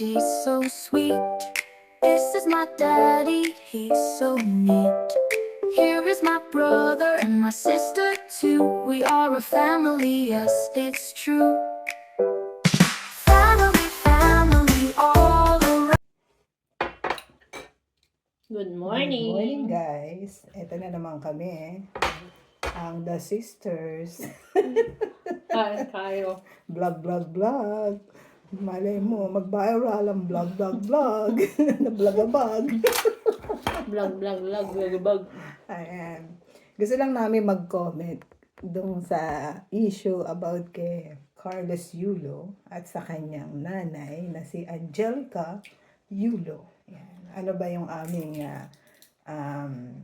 she's so sweet. This is my daddy, he's so neat. Here is my brother and my sister too. We are a family, yes, it's true. Family, family, all around. Good morning. Good morning. morning, guys. Ito na naman kami. Ang The Sisters. Kain tayo. Vlog, vlog, vlog. Malay mo, mag-viral ang vlog, vlog, vlog. Na-vlogabag. Vlog, vlog, vlog, vlog, vlog. Ayan. Gusto lang namin mag-comment dun sa issue about kay Carlos Yulo at sa kanyang nanay na si Angelica Yulo. Yan. Ano ba yung aming ah, um,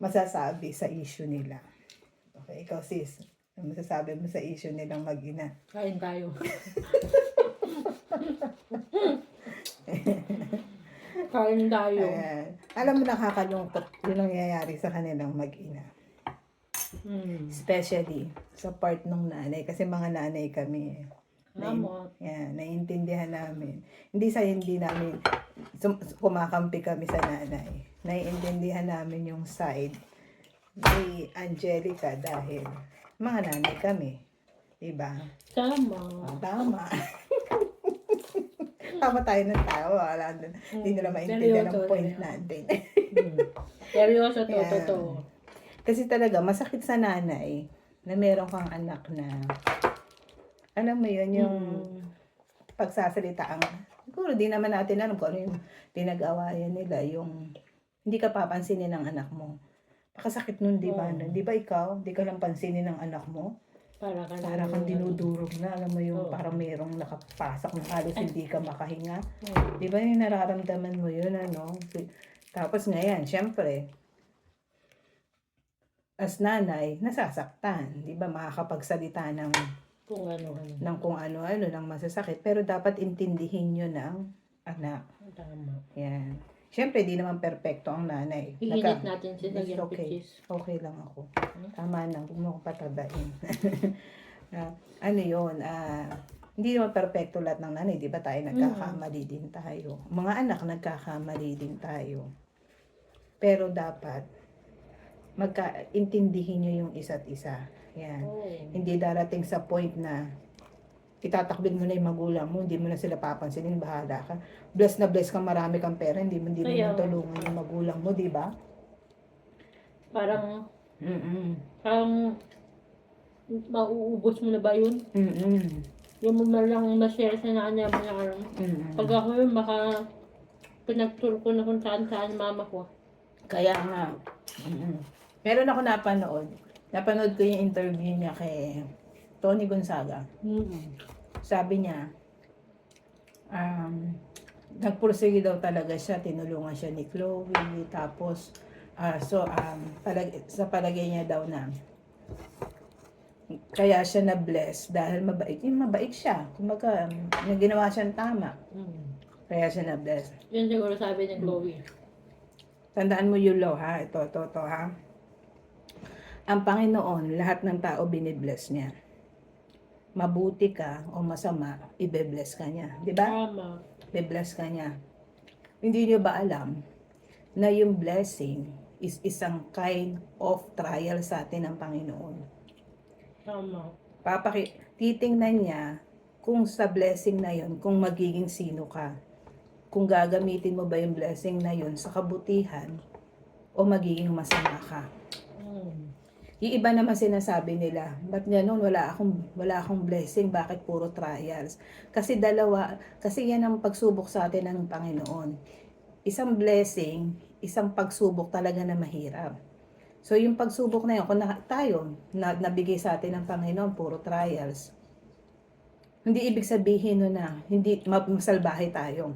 masasabi sa issue nila? Okay, ikaw sis, ano masasabi mo sa issue nilang mag-ina? Kain tayo. Kain tayo. Ayan. Alam mo nakakalungkot yung nangyayari sa kanilang mag-ina. Hmm. Especially sa part ng nanay. Kasi mga nanay kami. eh. Tama. Yan, naiintindihan namin. Hindi sa hindi namin sum- kumakampi kami sa nanay. Naiintindihan namin yung side ni Angelica dahil mga nanay kami. Diba? Tama. Oh, tama. tama tayo ng tao. Wala, hindi nila maintindihan ang point natin. Hmm. Seryoso to, Yan. totoo. Kasi talaga, masakit sa nanay na meron kang anak na, alam mo yun, yung Hmm. pagsasalita ang, siguro di naman natin alam kung ano yung pinag-awayan nila, yung hindi ka papansinin ng anak mo. Pakasakit nun, di ba? Oo. Di ba ikaw, di ka lang pansinin ng anak mo? Para ka Para kang dinudurog na, alam mo yung Oo. parang merong nakapasok na halos hindi ka makahinga. Hmm. Di ba yung nararamdaman mo yun, ano? Tapos ngayon, syempre, as nanay, nasasaktan. Di ba makakapagsalita ng, Kung ano, ano. ng kung ano-ano, ng masasakit. Pero dapat intindihin nyo ng anak. Tama. Yan. Syempre, di naman perpekto ang nanay. Nagka- natin si It's Nagyan okay. Okay lang ako. Tama na, huwag mo akong patabain. Ah, ano yun, ah, hindi naman perpekto lahat ng nanay, di ba tayo nagkakamali din tayo. Mga anak nagkakamali din tayo. Pero dapat, magkaintindihin nyo yung isa't isa. Yan. Oo. Hindi darating sa point na itatakbin mo na yung magulang mo, hindi mo na sila papansinin, bahala ka. Bless na bless ka, marami kang pera, hindi mo, hindi mo tulungan yung magulang mo, di ba? Parang, Mm-mm. parang, mauubos mo na ba yun? Mm-mm. Yung mo lang ma-share sa nanay mo na. Mm-mm. Pag ako yun, baka pinagturo ko na kung saan saan mama ko. Kaya nga. Mm-mm. Meron ako napanood. Napanood ko yung interview niya kay Tony Gonzaga. Mm. Sabi niya, um, nagpursige daw talaga siya, tinulungan siya ni Chloe, tapos, ah, so, um, palag- sa palagay niya daw na, kaya siya na-bless dahil mabait. Yung mabait siya. Kumbaga, um, ginawa siyang tama. Mm. Kaya siya na-bless. Yun siguro sabi ni Chloe. Tandaan mo yung law, ha? Ito, ito, ito, ha? Ang Panginoon, lahat ng tao binibless niya. Mabuti ka o masama, ibe-bless ka niya. Di ba? Tama. Ibe-bless ka niya. Hindi niyo ba alam na yung blessing is isang kind of trial sa atin ng Panginoon? Tama. Papaki titingnan niya kung sa blessing na yon kung magiging sino ka. Kung gagamitin mo ba yung blessing na yon sa kabutihan o magiging masama ka. Yung iba naman sinasabi nila, ba't ganun, wala akong, wala akong blessing, bakit puro trials? Kasi dalawa, kasi yan ang pagsubok sa atin ng Panginoon. Isang blessing, isang pagsubok talaga na mahirap. So yung pagsubok na yun, kung na, tayo, na, nabigay sa atin ng Panginoon, puro trials, hindi ibig sabihin no na hindi ma- masalbahe tayo.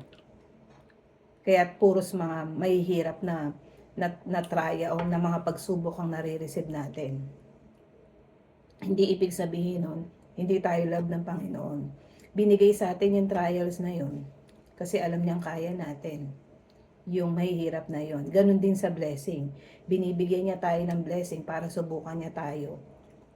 Kaya puros mga mahihirap na na, na trya o na mga pagsubok ang nare-receive natin. Hindi ibig sabihin nun, hindi tayo love ng Panginoon. Binigay sa atin yung trials na yun kasi alam niyang kaya natin yung mahihirap na yon. Ganon din sa blessing. Binibigyan niya tayo ng blessing para subukan niya tayo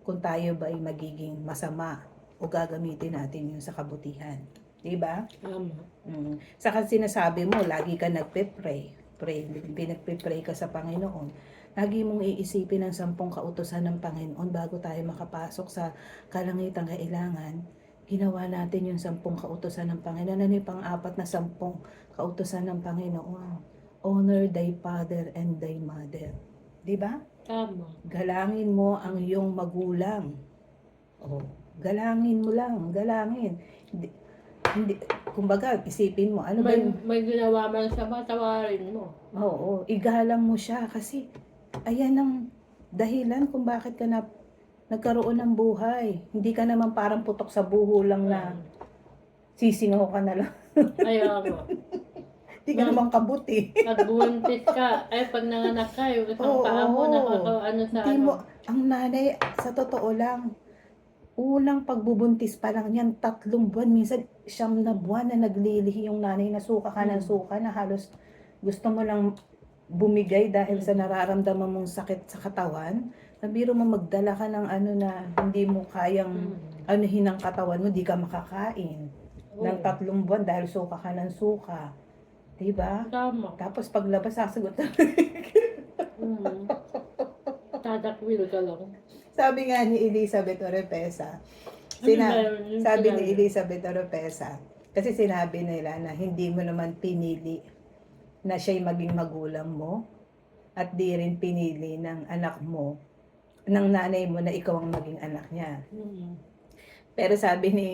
kung tayo ba ay magiging masama o gagamitin natin yun sa kabutihan. Di ba? Tama. Mm. Saka sinasabi mo, lagi ka nagpe-pray. Pray, pinagpe-pray ka sa Panginoon. Lagi mong iisipin ang sampung kautosan ng Panginoon bago tayo makapasok sa kalangitang kailangan. Ginawa natin yung sampung kautosan ng Panginoon. Ano yung pang-apat na sampung kautosan ng Panginoon? Honor thy father and thy mother. Di ba? Tama. Galangin mo ang iyong magulang. Oh, galangin mo lang, galangin. Hindi, kumbaga, isipin mo, ano ba May, yung may ginawa man sa matawarin mo. Oo, igalang mo siya kasi ayan ang dahilan kung bakit ka na nagkaroon ng buhay. Hindi ka naman parang putok sa buho lang na sisingaw ka na lang. Kaya nga. Hindi ka Ma'am. naman kabuti. Pag buntis ka, ay pag nanganak ka, yung isang Oo, paa mo, oo. nakakaano sa Hindi ano. mo, ang nanay, sa totoo lang, unang pagbubuntis pa lang yan, tatlong buwan, minsan siyam na buwan na naglilihi yung nanay na suka ka ng Mm. suka na halos gusto mo lang bumigay dahil sa Mm. nararamdaman mong sakit sa katawan. Nabiro mo magdala ka ng ano na hindi mo kayang Mm. anuhin ang katawan mo, di ka makakain. Ng Oo. tatlong buwan dahil suka ka ng suka. Diba? Tama. Tapos paglabas, sasagot Mm. Tadakwil ka lang. Sabi nga ni Elizabeth Orepesa, Ano sina, sabi ni? Elizabeth Oropesa, kasi sinabi nila na hindi mo naman pinili na siya'y maging magulang mo at di rin pinili ng anak mo, ng nanay mo na ikaw ang maging anak niya. Mm. Pero sabi ni,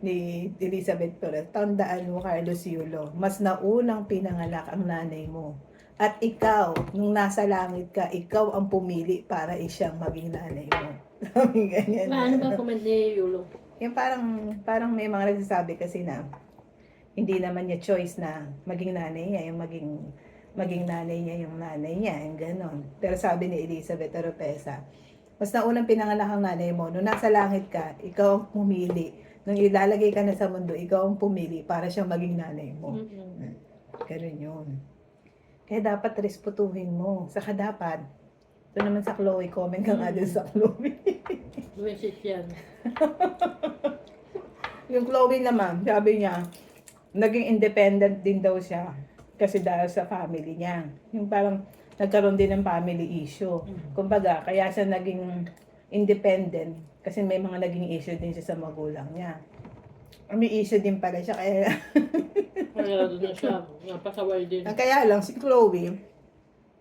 ni Elizabeth Torres, tandaan mo Carlos Yulo, mas naunang pinanganak ang nanay mo. At ikaw, nung nasa langit ka, ikaw ang pumili para isiyang maging nanay mo. Sabi ganyan. Ano ba comment ni Yulo? Yung parang, parang may mga nagsasabi kasi na hindi naman niya choice na maging nanay niya, yung maging maging nanay niya yung nanay niya, yung ganon. Pero sabi ni Elizabeth Oropesa, mas naunang pinanganak ang nanay mo, nung nasa langit ka, ikaw ang pumili. Nung ilalagay ka na sa mundo, ikaw ang pumili para siyang maging nanay mo. Mm-mm. Ganun yun. Kaya dapat respetuhin mo. Saka dapat, ito naman sa Chloe, comment ka nga din sa Chloe. Visit yan. Yung Chloe naman, sabi niya, naging independent din daw siya kasi dahil sa family niya. Yung parang nagkaroon din ng family issue. Kumbaga, kaya siya naging independent kasi may mga naging issue din siya sa magulang niya. May issue din pala siya kaya Kaya doon na siya. Napasaway din. kaya lang si Chloe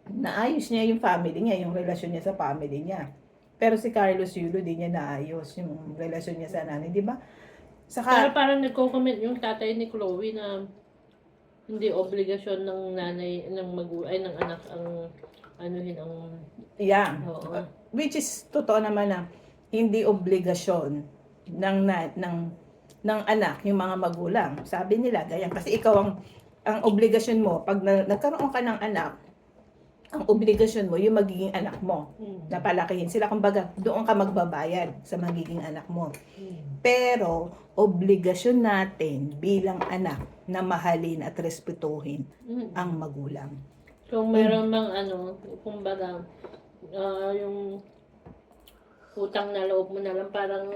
naayos niya yung family niya, yung relasyon niya sa family niya. Pero si Carlos Yulo di niya naayos yung relasyon niya sa nanay, di ba? Saka Pero parang nagko-comment yung tatay ni Chloe na hindi obligasyon ng nanay, ng magu ay ng anak ang anuhin ang yeah. oo. which is totoo naman na hindi obligasyon ng na, ng ng anak yung mga magulang. Sabi nila ganyan kasi ikaw ang ang obligasyon mo pag na, nagkaroon ka ng anak, ang obligasyon mo yung magiging anak mo. Mm. Napalakihin sila kumbaga doon ka magbabayad sa magiging anak mo. Mm. Pero obligasyon natin bilang anak na mahalin at respetuhin Mm. ang magulang. Kung meron mang ano, kumbaga, ah, yung utang na loob mo na lang, parang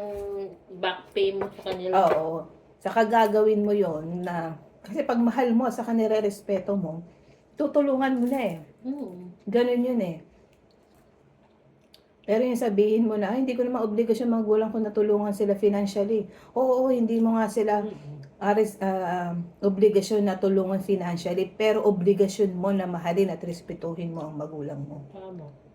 back pay mo sa kanila. Oo. Saka gagawin mo yon na, kasi pag mahal mo, saka nire-respeto mo, tutulungan mo na eh. Mm. Ganun yun eh. Pero yung sabihin mo na, "Ay, hindi ko naman obligasyon magulang ko na tulungan sila financially. Oo, hindi mo nga sila Mm. aris, ah, obligasyon na tulungan financially, pero obligasyon mo na mahalin at respetuhin mo ang magulang mo. Tama.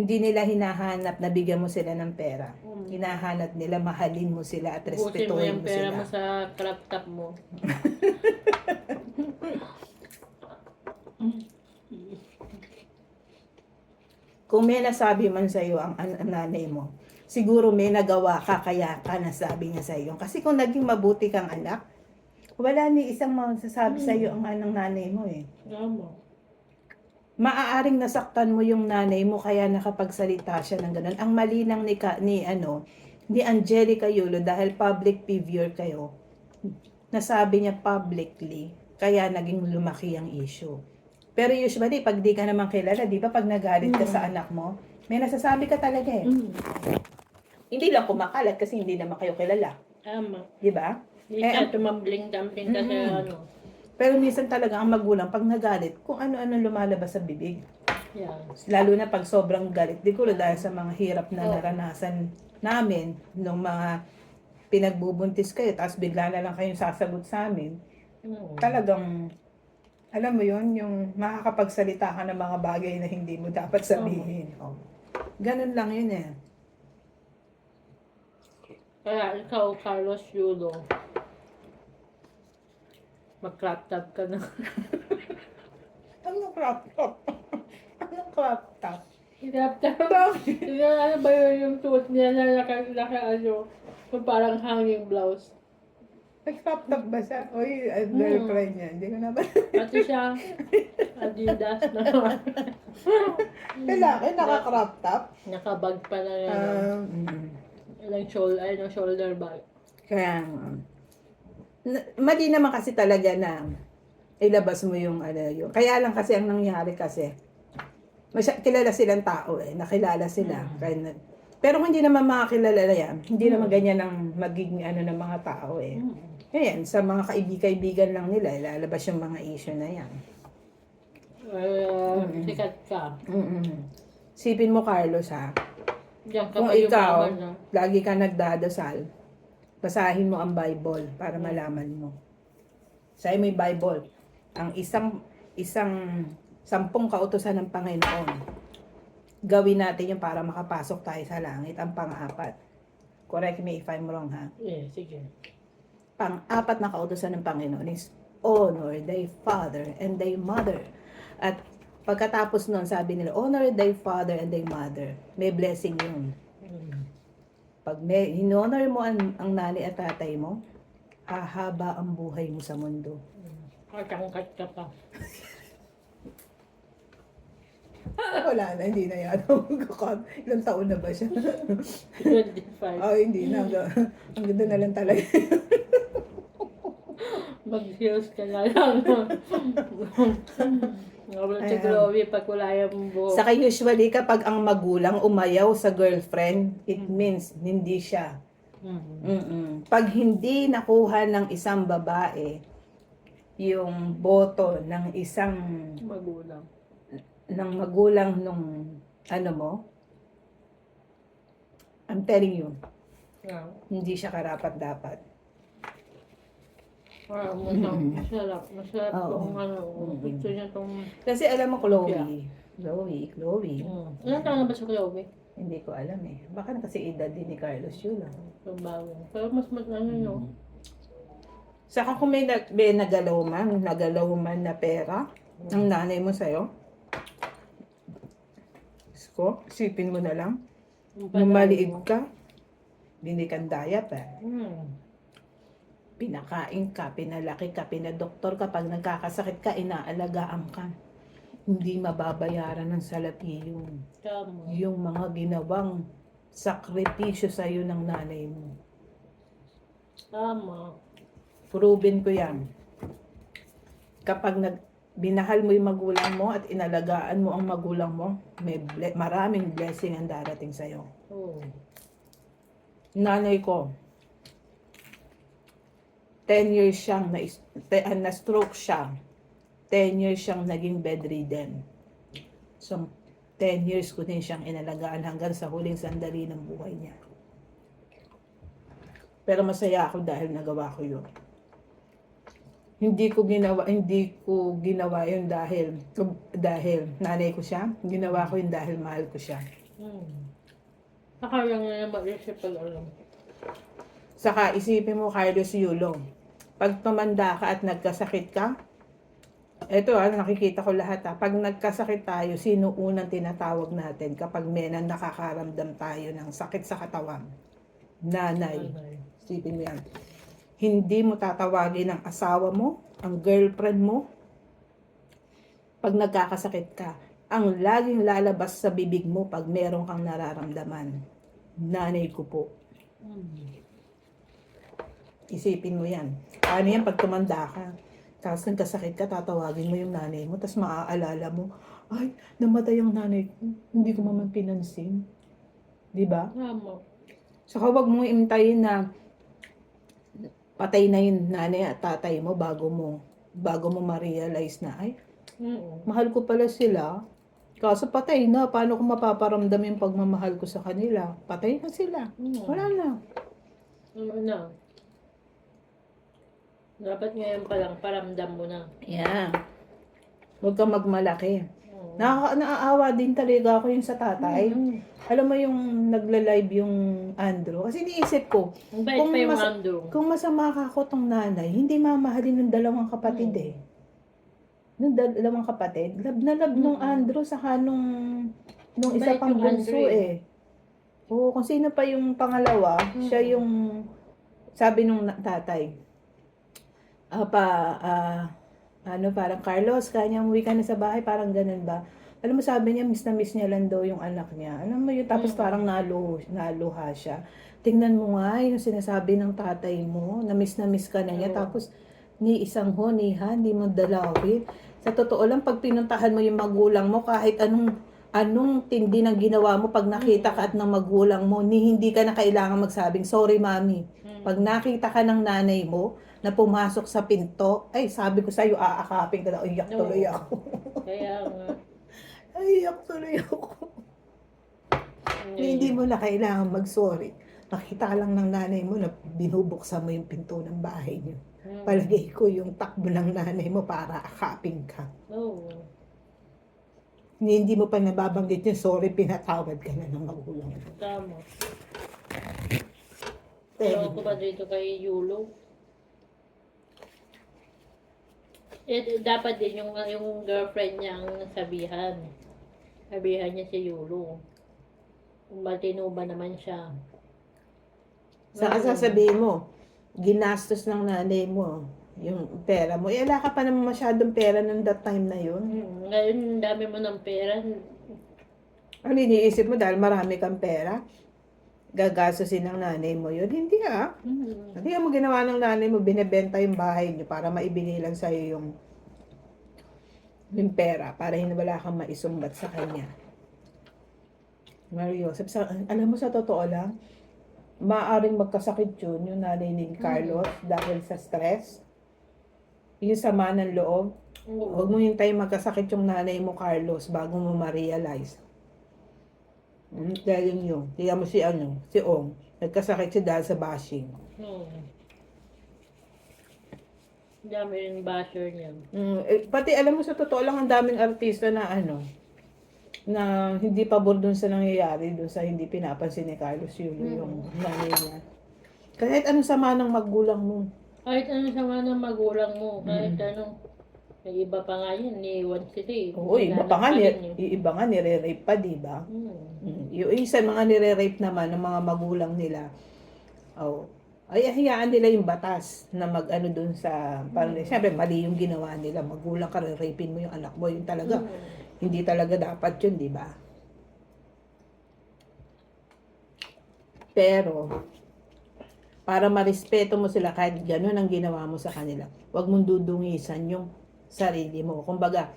Hindi nila hinahanap na bigyan mo sila ng pera. Mm. Hinahanap nila mahalin mo sila at Ubusin mo respetuhin yung mo pera sila. mo sa crop top mo. Kung may nasabi man sa iyo ang, an- ang nanay mo, siguro may nagawa ka kaya ka nasabi niya sa iyo. Kasi kung naging mabuti kang anak, wala ni isang masasabi sa iyo ang anang nanay mo eh. Tama. Maaaring nasaktan mo yung nanay mo kaya nakapagsalita siya ng ganun. Ang mali lang ni, ka, ni ano, ni Angelica Yulo dahil public figure kayo, nasabi niya publicly, kaya naging lumaki ang issue. Pero usually, pag di ka naman kilala, di ba, pag nagalit ka Mm. sa anak mo, may nasasabi ka talaga eh. Mm. Hindi lang kumakalat kasi hindi naman kayo kilala. Tama. Di ba? Hindi Eh, siya tumambling-dumpling kasi Mm-mm. ano. Pero minsan talaga ang magulang pag nagalit, kung ano-ano lumalabas sa bibig. Yan. Lalo na pag sobrang galit. Di ko dahil sa mga hirap na Oo. naranasan namin nung mga pinagbubuntis kayo, tapos bigla na lang kayong sasagot sa amin. Mm. Talagang, alam mo yon yung makakapagsalita ka ng mga bagay na hindi mo dapat sabihin. Oh. Ganun lang yun eh. Kaya ikaw, Carlos Yulo, mag-crop top ka na. Anong crop top? Anong crop top? Crop top. Hindi ano ba yun yung suot niya na naka, naka ano, yung parang hanging blouse. May crop top ba siya? Uy, ay, girlfriend niya. Hindi ko na ba? Pati siya, Adidas na Lalaki, naka-crop top. nakabag pa na yan. Um, mm. Ilang shoulder, ay, no, shoulder bag. Kaya, um, mali naman kasi talaga na ilabas mo yung ano yun. Kaya lang kasi ang nangyari kasi, masya, kilala silang tao eh, nakilala sila. Mm. Kaya na- pero kung hindi naman makakilala yan, hindi Mm. naman ganyan ang magiging ano ng mga tao eh. Mm. Ayan, sa mga kaibig-kaibigan lang nila, ilalabas yung mga issue na yan. Uh, Mm. Sikat ka. Sipin mo, Carlos, ha? Diyan ka Kung ikaw, lagi ka nagdadasal, basahin mo ang Bible para malaman mo. Sa mo yung Bible, ang isang isang sampung kautosan ng Panginoon. Gawin natin yung para makapasok tayo sa langit. Ang pang-apat. Correct me if I'm wrong, ha? Eh, sige. Pang-apat na kautosan ng Panginoon is honor thy father and thy mother. At pagkatapos nun, sabi nila, honor thy father and thy mother. May blessing yun. Mm. Pag may hinonor mo ang, ang nanay at tatay mo, hahaba ang buhay mo sa mundo. Katangkat ka pa. Wala na, hindi na yata magkakot. Ilang taon na ba siya? 25. oh, hindi na. Ang ganda na lang talaga. Mag-heels ka na lang. Ngawala si. Chloe pag wala yung buhok. Saka usually kapag ang magulang umayaw sa girlfriend, it means hindi siya. Mm. Mm-mm. Pag hindi nakuha ng isang babae yung boto ng isang Magulang. ng magulang nung ano mo, I'm telling you, Yeah. hindi siya karapat dapat. Ah, masarap. Mm. Masarap. Masarap Oo. kung ano. Mm. Gusto niya itong... Kasi alam mo, Chloe, Yeah. Chloe, Chloe, Mm. Ilan taon na ba si Chloe? hindi ko alam eh. Baka na kasi edad din ni Carlos yun ah. Pambago. Pero mas mas ano no? Saka kung may, nag, may nagalaw man, nagalaw man na pera, ang nanay mo sa'yo, ko, isipin mo na lang, Yung nung maliit ka, binikandaya pa. Mm. Pinakain ka, pinalaki ka, pinadoktor ka, pag nagkakasakit ka, inaalagaan ka. Hindi mababayaran ng salapi yung, yung mga ginawang sakripisyo sa'yo ng nanay mo. Tama. Proven ko yan. Kapag nag, binahal mo yung magulang mo at inalagaan mo ang magulang mo, may ble- maraming blessing ang darating sa'yo. Oo. Nanay ko, 10 years siyang na, ah, na-stroke siya. 10 years siyang naging bedridden. So, 10 years ko din siyang inalagaan hanggang sa huling sandali ng buhay niya. Pero masaya ako dahil nagawa ko yun. Hindi ko ginawa hindi ko ginawa yun dahil dahil nanay ko siya. Ginawa ko yun dahil mahal ko siya. Mm. Saka lang na alam. Saka isipin mo, Carlos Yulo, pag tumanda ka at nagkasakit ka, eto ah, nakikita ko lahat ah, pag nagkasakit tayo, sino unang tinatawag natin kapag may na nakakaramdam tayo ng sakit sa katawan? Nanay. Isipin mo yan. Hindi mo tatawagin ang asawa mo, ang girlfriend mo, pag nagkakasakit ka. Ang laging lalabas sa bibig mo pag meron kang nararamdaman. Nanay ko po. Mm. Isipin mo yan. Paano yan pag tumanda ka? Tapos nagkasakit ka, tatawagin mo yung nanay mo, tapos maaalala mo, ay, namatay ang nanay ko. Hindi ko maman pinansin. Di ba? Tama. Saka wag mong imtayin na patay na yung nanay at tatay mo bago mo bago mo ma-realize na ay Mm. mahal ko pala sila. Kaso patay na, paano ko mapaparamdam yung pagmamahal ko sa kanila? Patay na sila. Mm. Wala na. Ano na? Dapat ngayon pa lang, paramdam mo na. Yeah. Huwag kang magmalaki. Nakaka naaawa din talaga ako yung sa tatay. Mm. Alam mo yung nagla-live yung Andrew? Kasi iniisip ko, Ang bait Kung pa yung mas- Andrew. kung masama ka ako tong nanay, hindi mamahalin ng dalawang kapatid Mm. eh. Nung dalawang kapatid, lab na lab nung Mm. Andrew saka nung, nung isa Bait pang yung bunso Andrew eh. eh. Oo, kung sino pa yung pangalawa, siya yung, sabi nung na- tatay, ah, pa, ah, ano, parang, Carlos, kanya umuwi ka na sa bahay, parang ganun ba? Alam mo, sabi niya, miss na miss niya lang daw yung anak niya. Alam mo yun, tapos Mm. parang naluho, naluha siya. Tingnan mo nga yung sinasabi ng tatay mo, na miss na miss ka na niya, Oo. tapos ni isang ho, ni ha, hindi mo dalawin. Sa totoo lang, pag pinuntahan mo yung magulang mo, kahit anong anong tindi ng ginawa mo pag nakita ka at ng magulang mo, ni hindi ka na kailangan magsabing, sorry mami. Mm. Pag nakita ka ng nanay mo na pumasok sa pinto, ay sabi ko sa'yo, aakapin ka na, iyak tuloy ako. Kaya nga. ay, iyak tuloy ako. Hindi mo na kailangan mag-sorry. Nakita lang ng nanay mo na binubuksan mo yung pinto ng bahay niyo. Mm. Palagay ko yung takbo ng nanay mo para akapin ka. Oo. Ni- Hindi mo pa nababanggit yung sorry, pinatawad ka na ng magulang. Tama. Pero, Ewan ko ba dito kay Yulo? Eh, dapat din yung, yung girlfriend niya ang sabihan. Sabihan niya si Yulo. Kung matino ba naman siya. Saka sasabihin mo, ginastos ng nanay mo yung pera mo. Eh, wala ka pa naman masyadong pera nung that time na yun. Hmm, ngayon, dami mo ng pera. Ano iniisip mo dahil marami kang pera? Gagastusin ng nanay mo yun? Hindi ah. Hmm. Hindi mo ginawa ng nanay mo, binebenta yung bahay niyo para maibigay lang sa'yo yung yung pera para hindi wala kang maisumbat sa kanya. Mario, sabi sa, alam mo sa totoo lang, maaring magkasakit yun, yung nanay ni Carlos, dahil sa stress. Yung sama ng loob. Oo. Huwag mo hintayin magkasakit yung nanay mo, Carlos, bago mo ma-realize. Dahil yun yun. Tingnan mo si ano, si Ong. Nagkasakit siya dahil sa bashing. Oo. Dami rin basher niya. Mm, eh, pati alam mo sa totoo lang ang daming artista na ano na hindi pabor dun sa nangyayari dun sa hindi pinapansin ni Carlos Yulo Mm. yung nanay niya. Kahit anong sama ng magulang mo. Kahit ano sama ng magulang mo, kahit Mm. ano, may iba pa nga yun, niiwan sila eh. Oo, iba pa nga, ni, iba nga nire-rape pa, di ba? Hmm. Mm. Yung isa mga nire-rape naman ng mga magulang nila. Oh, ay hayaan nila yung batas na mag-ano dun sa parang Mm. siyempre mali yung ginawa nila magulang ka rapin mo yung anak mo yung talaga Hmm. hindi talaga dapat yun di ba pero para marespeto mo sila kahit gano'n ang ginawa mo sa kanila huwag mong dudungisan yung sarili mo kumbaga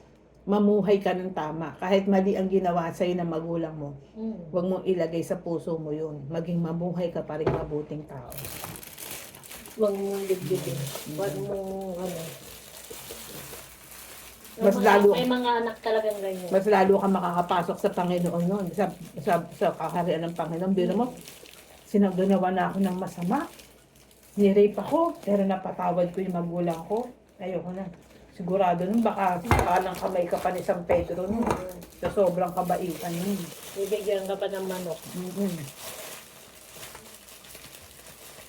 mamuhay ka ng tama kahit mali ang ginawa sa'yo ng magulang mo Hmm. Huwag mong ilagay sa puso mo yun. Maging mabuhay ka pa rin mabuting tao. Huwag mong libdibin. Huwag mong ano. Mas mga- lalo- May mga anak talagang ganyan. Mas lalo ka makakapasok sa Panginoon nun. Sa, sa, sa kaharian ng Panginoon. Biro mo, sinaganawa na ako ng masama. Nirape ako, pero napatawad ko yung magulang ko. Ayoko na. Sigurado nun, baka sakalang kamay ka pa ni San Pedro nun. Sa sobrang kabaitan nun. Bibigyan ka pa ng manok. Mm-mm.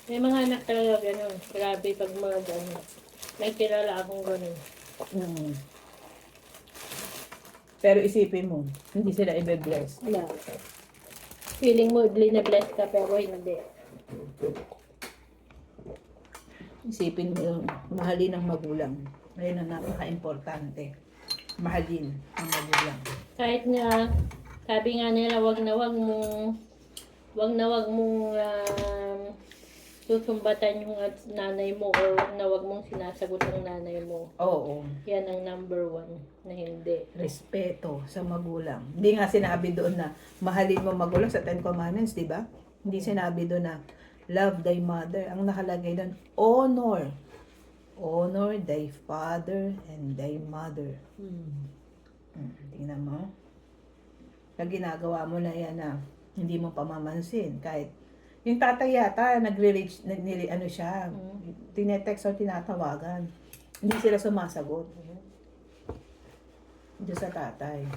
May mga anak talaga gano'n. Grabe pag mga gano'n. May kilala akong gano'n. Mm. Pero isipin mo, hindi sila ibe-bless. Wala. Feeling mo, bless ka pero hindi. Isipin mo mahalin ng magulang. Ayun ang napaka-importante. Mahalin ang magulang. Kahit nga, sabi nga nila, wag na wag mong, wag na wag mong um, susumbatan yung at- nanay mo or wag na wag mong sinasagot ang nanay mo. Oo. Yan ang number one na hindi. Respeto sa magulang. Hindi nga sinabi doon na mahalin mo magulang sa Ten Commandments, di ba? Hindi sinabi doon na Love thy mother. Ang nakalagay doon, honor. Honor thy father and thy mother. Hmm. Hmm, tingnan mo. Pag ginagawa mo na yan na hindi mo pamamansin. Kahit yung tatay yata, nagre-reach, nag, nili- ano siya, Mm. tinetext o tinatawagan. Hindi sila sumasagot. Doon sa tatay.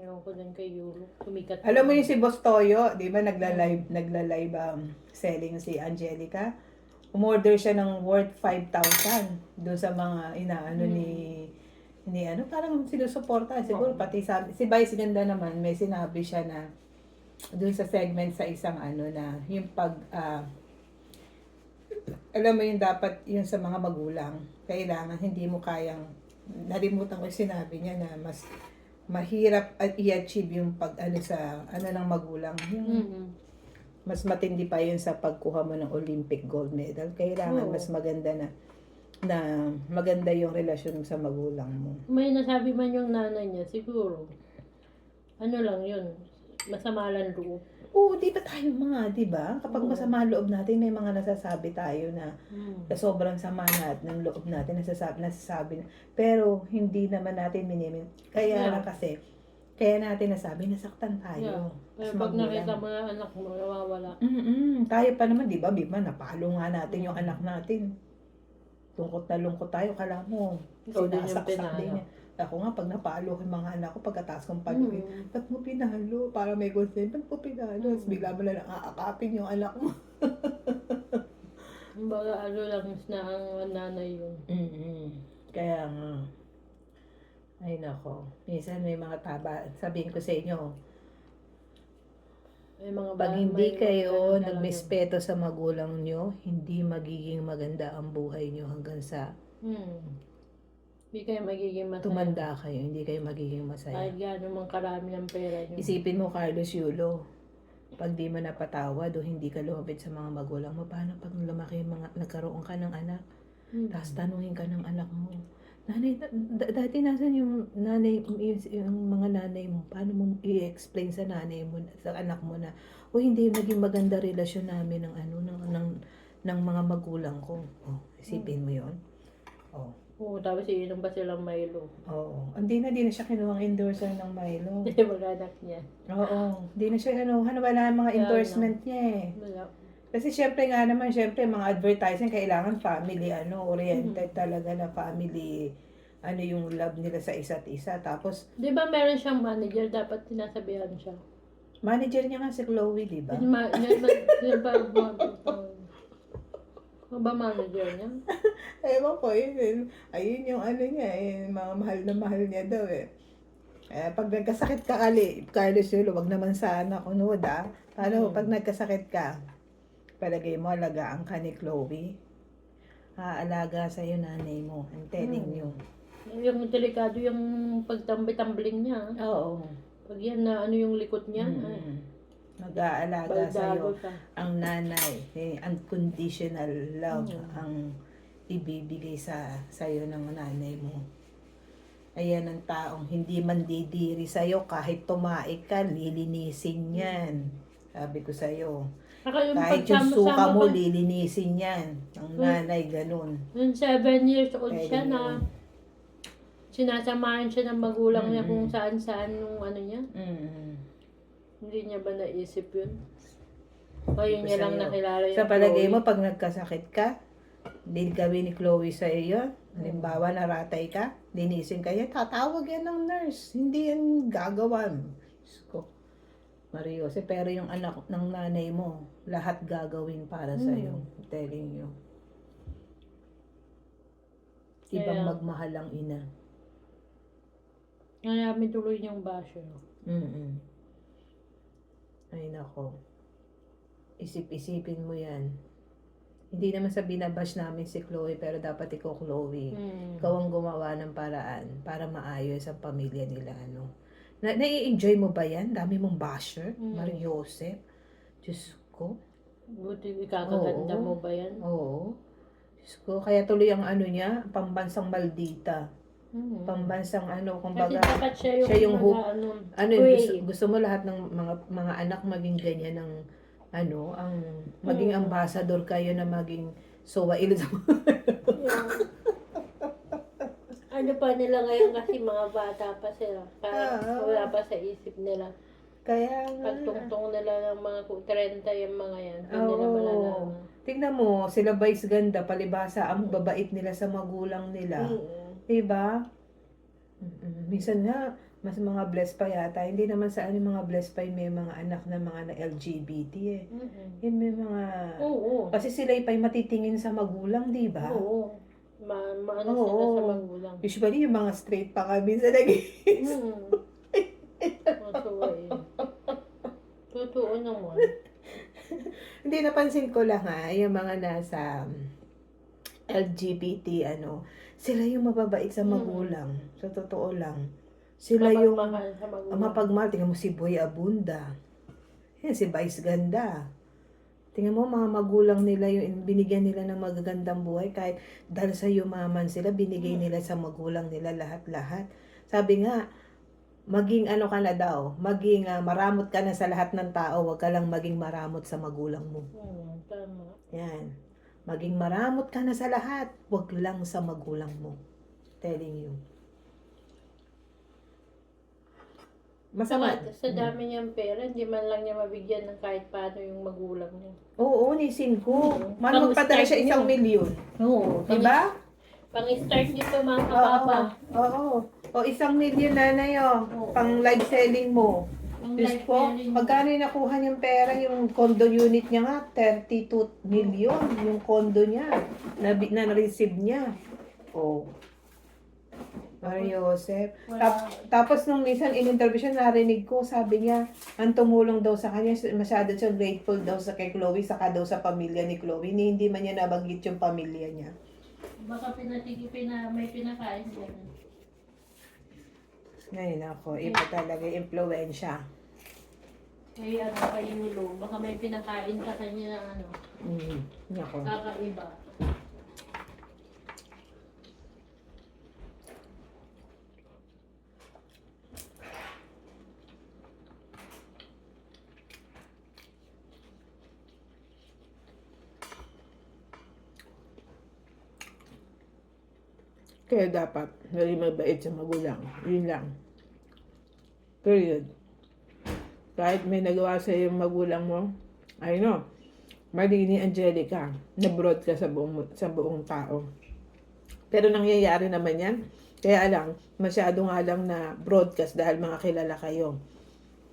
Ewan ko din kay Yulo. Tumikat. Alam mo yung si Boss Toyo, di ba nagla-live, nagla-live um, selling si Angelica? Umorder siya ng worth 5,000 doon sa mga inaano ni ni ano parang sinusuporta siguro pati sabi si Vice ganda naman may sinabi siya na doon sa segment sa isang ano na yung pag ah, alam mo yung dapat yung sa mga magulang kailangan hindi mo kayang nalimutan ko yung sinabi niya na mas mahirap at i-achieve yung pag ano sa ano ng magulang yung Mm-hmm. mas matindi pa yun sa pagkuha mo ng Olympic gold medal kailangan Oo. mas maganda na na maganda yung relasyon mo sa magulang mo May nasabi man yung nanay niya, siguro. Ano lang yun. Masama lang loob. Oo, di ba tayo mga, di ba? Kapag Oo. masama ang loob natin, may mga nasasabi tayo na na sobrang sama natin ng loob natin, nasasabi, nasasabi na. Pero, hindi naman natin minimin. Kaya Yeah. lang kasi, kaya natin nasabi, nasaktan tayo. Yeah. sa Kaya pag magulang. nakita mo na anak mo, nawawala. Mm-mm. Tayo pa naman, di ba, Bigma, napalo nga natin yung anak natin. Lungkot na lungkot tayo, kala mo. Ikaw din yung sinasaksak pinalo. din niya. Ako nga, pag napalo ko yung mga anak ko, pagkataas kong paluin, Hmm. ba't mo pinalo? Para may consent, ba't mo pinalo? Mm. bigla mo na lang aakapin yung anak mo. Kumbaga, ano lang na ang nanay yun. mm Kaya nga. Ay nako. Minsan may mga taba. Sabihin ko sa inyo, May mga pag hindi kayo talaga. nagmispeto sa magulang nyo, hindi magiging maganda ang buhay nyo hanggang sa Hmm. Hindi kayo magiging masaya. tumanda kayo. Hindi kayo magiging masaya. Kahit gano'n mang karami ng pera nyo. Isipin mo, Carlos Yulo, pag di mo napatawad o hindi ka lumapit sa mga magulang mo, paano pag lumaki yung mga, nagkaroon ka ng anak, Hmm. tapos tanungin ka ng anak mo, nanay, da- da- dati nasan yung nanay, yung, yung mga nanay mo, paano mo i-explain sa nanay mo, sa anak mo na, o hindi naging maganda relasyon namin ng ano, ng, ng, ng mga magulang ko. Oh, isipin mo yon Oh. Oo, tapos iinom pa silang Milo. Oo. Hindi na, di na siya kinuha endorser ng Milo. Hindi mag-anak niya. Oo. Di na siya kinuha. Wala na mga Wala endorsement niya eh. Wala. Kasi syempre nga naman, syempre mga advertising kailangan family ano oriented talaga na family ano yung love nila sa isa't isa. Tapos Di ba meron siyang manager, dapat sinasabihan siya. manager niya nga si Chloe, di ba? Yun ma- yun ma- yun ba, ma- Ano ba manager niya? Ewan ko, yun, yun. Ayun yung ano niya, eh, mga mahal na mahal niya daw eh. Eh, pag nagkasakit ka kali, Carlos Yulo, wag naman sana kunood ah. Paano Mm. pag nagkasakit ka, palagay mo, alagaan ka ni Chloe. Aalaga sa iyo nanay mo. I'm telling Mm. you. Yung delikado yung pagtambi-tumbling niya. Oo. Pag yan na ano yung likod niya, ay, Mm. Mag-aalaga sa iyo ang nanay. Eh, unconditional love Mm. ang ibibigay sa sa iyo ng nanay mo. Ayan ang taong hindi man didiri sa iyo kahit tumaik ka, lilinisin yan. Sabi ko sa iyo. Saka yung Kahit yung suka mo, pa- lilinisin yan. Ang nanay, ganun. Yung seven years old Pwede siya na yun. sinasamahan siya ng magulang niya Mm-mm. kung saan-saan nung ano niya. Mm. Hindi niya ba naisip yun? Ngayon niya lang Sa'yo. nakilala yung Sa palagay mo, pag nagkasakit ka, hindi gawin ni Chloe sa iyo. Halimbawa, naratay ka, linisin ka yan, tatawag yan ng nurse. Hindi yan gagawan. Ko. Mariose, pero yung anak ng nanay mo, lahat gagawin para sa iyo. I'm telling you. Ibang Kaya- magmahal ang ina. Nayamin tuloy niyang basyo. Mm Ay nako. Isip-isipin mo yan. Hindi naman sa binabash namin si Chloe, pero dapat ikaw, Chloe. Hmm. Ikaw ang gumawa ng paraan para maayos ang pamilya nila. Ano. Na, nai-enjoy mo ba yan? Dami mong basher, Mm. Mariose. Diyos ko. Buti ikakaganda Oo. mo ba yan? Oo. Diyos ko. Kaya tuloy ang ano niya, pambansang maldita. Mm. Pambansang ano, kumbaga, siya yung, siya yung hook. ano, ano yun, gusto, gusto mo lahat ng mga mga anak maging ganyan ng ano, ang maging Mm. ambassador kayo na maging suwail sa ano pa nila ngayon kasi mga bata pa sila. Parang Ah. wala pa sa isip nila. Kaya nga. Pagtungtong nila ng mga ku- 30 yung mga yan. Hindi nila Oo. malalaman. Tingnan mo, sila Vice ganda, palibasa, ang babait nila sa magulang nila. Mm. Diba? Mm-mm. Minsan nga, mas mga blessed pa yata. Hindi naman sa ano mga blessed pa yung may mga anak na mga na LGBT eh. Mm-mm. Yung may mga... Oo. Kasi sila pa'y matitingin sa magulang, di ba? Oo. Ma, ma ano Oo. sila sa magulang. Usually, yung mga straight pa kami sa naging... Hmm. Matuwa eh. Totoo naman. Hindi, napansin ko lang ha, yung mga nasa um, LGBT, ano, sila yung mababait sa Mm. magulang. Sa totoo lang. Sila yung Mapagmahal magulang. ang mapagmahal. Tingnan mo si Boy Abunda. Yan, si Vice Ganda. Tingnan mo, mga magulang nila yung binigyan nila ng magagandang buhay. Kahit dahil sa yumaman sila, binigay nila sa magulang nila lahat-lahat. Sabi nga, maging ano ka na daw, maging ah, maramot ka na sa lahat ng tao, wag ka lang maging maramot sa magulang mo. Hmm, tama. Yan. Maging maramot ka na sa lahat, wag lang sa magulang mo. Telling you. Masama. Saka sa dami niyang pera, hindi man lang niya mabigyan ng kahit paano yung magulang niya. Oo, nisin ko. Mm. Man magpadala siya isang milyon. Oo. Diba? Pang-start nito mga Oo. kapapa. Oo. O isang milyon na na yun. Oo. Pang live selling mo. Diyos sharing. magkano yung nakuha niyang pera, yung condo unit niya nga, 32 million, yung condo niya, na, na-receive niya. Oh. Mario Joseph. Tap- tapos nung minsan in-interview siya, narinig ko, sabi niya, ang tumulong daw sa kanya, masyado siya grateful daw sa kay Chloe, saka daw sa pamilya ni Chloe. Ni, hindi man niya nabanggit yung pamilya niya. Baka pinatigi, pina, may pinakain siya. Ngayon ako, iba talaga yung impluensya. Kaya ano kayo nilo, baka may pinakain sa kanya na ano, Mm, nako. kakaiba. Kaya dapat, naging mabait sa magulang. Yun lang. Period. Kahit may nagawa sa yung magulang mo, I know, mali ni Angelica, na-broad ka sa buong, sa buong tao. Pero nangyayari naman yan. Kaya lang, masyado nga lang na broadcast dahil mga kilala kayo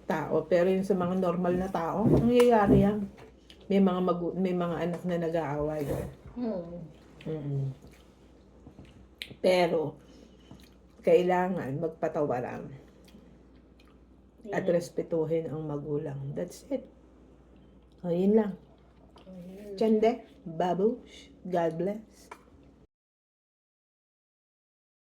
tao. Pero yung sa mga normal na tao, nangyayari yan. May mga magu- may mga anak na nag-aaway. Hmm. Mm. Pero, kailangan magpatawaran at Yun. respetuhin ang magulang. That's it. O, yun lang. Chande, babush, God bless.